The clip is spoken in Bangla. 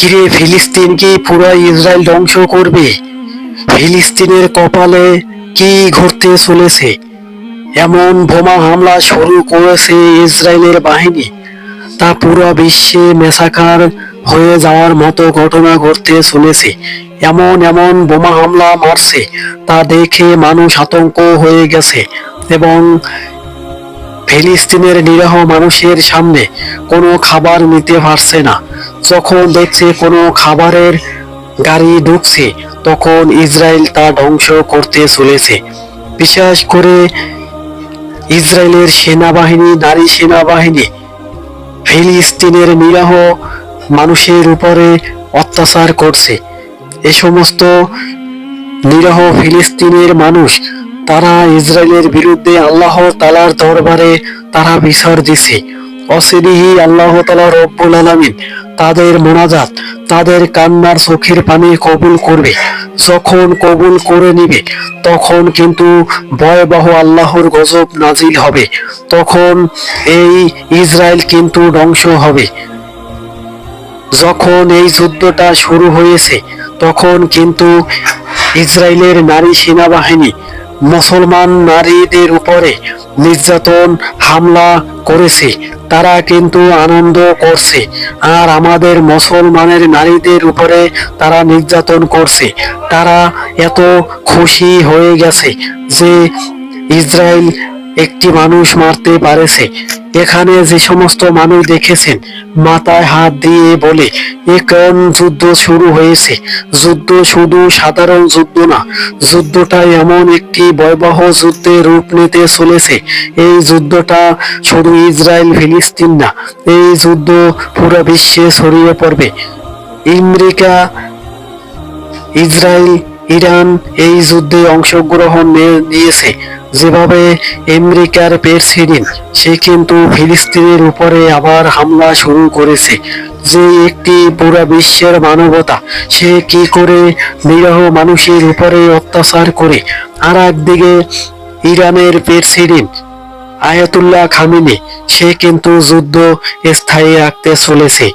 কিরে ফিলিস্তিন কি পুরো ইসরায়েল ধ্বংস করবে। ফিলিস্তিনের কপালে কি ঘটতে চলেছে? এমন বোমা হামলা শুরু করেছে ইসরায়েলের বাহিনী। তা পুরো বিশ্বে মেসাকার হয়ে যাওয়ার মতো ঘটনা ঘটতে চলেছে। এমন এমন বোমা হামলা মারছে, তা দেখে মানুষ আতঙ্ক হয়ে গেছে এবং ফিলিস্তিনের নিরহ মানুষের সামনে কোনো খাবার নিতে পারছে না। যখন দেখছে কোনো খাবারের গাড়ি ঢুকছে, তখন ইসরায়েল তা ধ্বংস করতে চলেছে। বিশেষ করে ইসরায়েলের সেনাবাহিনী, নারী সেনাবাহিনী, ফিলিস্তিনের নিরহ মানুষের উপরে অত্যাচার করছে। এ সমস্ত নিরহ ফিলিস্তিনের মানুষ, তারা ইসরায়েলের বিরুদ্ধে আল্লাহ তালার দরবারে তারা বিচার দিছে অসিরিহি আল্লাহ তালা রব্বুল আলমিন তাদের মোনাজাত, তাদের কান্নার চোখের পানি কবুল করবে। যখন কবুল করে নিবে, তখন কিন্তু ভয়াবহ আল্লাহর গজব নাজিল হবে। তখন এই ইসরায়েল কিন্তু ধ্বংস হবে। যখন এই যুদ্ধটা শুরু হয়েছে, তখন কিন্তু ইসরায়েলের নারী সেনাবাহিনী, মুসলমান নারীদের উপরে নির্যাতন, হামলা করেছে। তারা কিন্তু আনন্দ করছে। আর আমাদের মুসলমানের নারীদের উপরে তারা নির্যাতন করছে। তারা এত খুশি হয়ে গেছে যে ইসরায়েল একটি মানুষ মারতে পারেছে। এখানে যে সমস্ত মানুষ দেখেছেন, মাথায় হাত দিয়ে বলে, এ কোন যুদ্ধ শুরু হয়েছে? যুদ্ধ শুধু সাধারণ যুদ্ধ না, যুদ্ধটা এমন একটি ভয়াবহ যুদ্ধে রূপ নিতে চলেছে। এই যুদ্ধটা শুধু ইসরায়েল, ফিলিস্তিন না, এই যুদ্ধ পুরো বিশ্বে ছড়িয়ে পড়বে। আমেরিকা, ইসরায়েল ইরান এই যুদ্ধে অংশগ্রহণ নিয়েছে। যেভাবে আমেরিকার প্রেসিডেন্ট সে কিন্তু ফিলিস্তিনের উপরে আবার হামলা শুরু করেছে। যে একটি পুরা বিশ্বের মানবতা, সে কি করে নিরহ মানুষের উপরে অত্যাচার করে? আর একদিকে ইরানের প্রেসিডেন্ট আয়াতুল্লাহ খামিনি, সে কিন্তু যুদ্ধ স্থায়ী রাখতে চলেছে।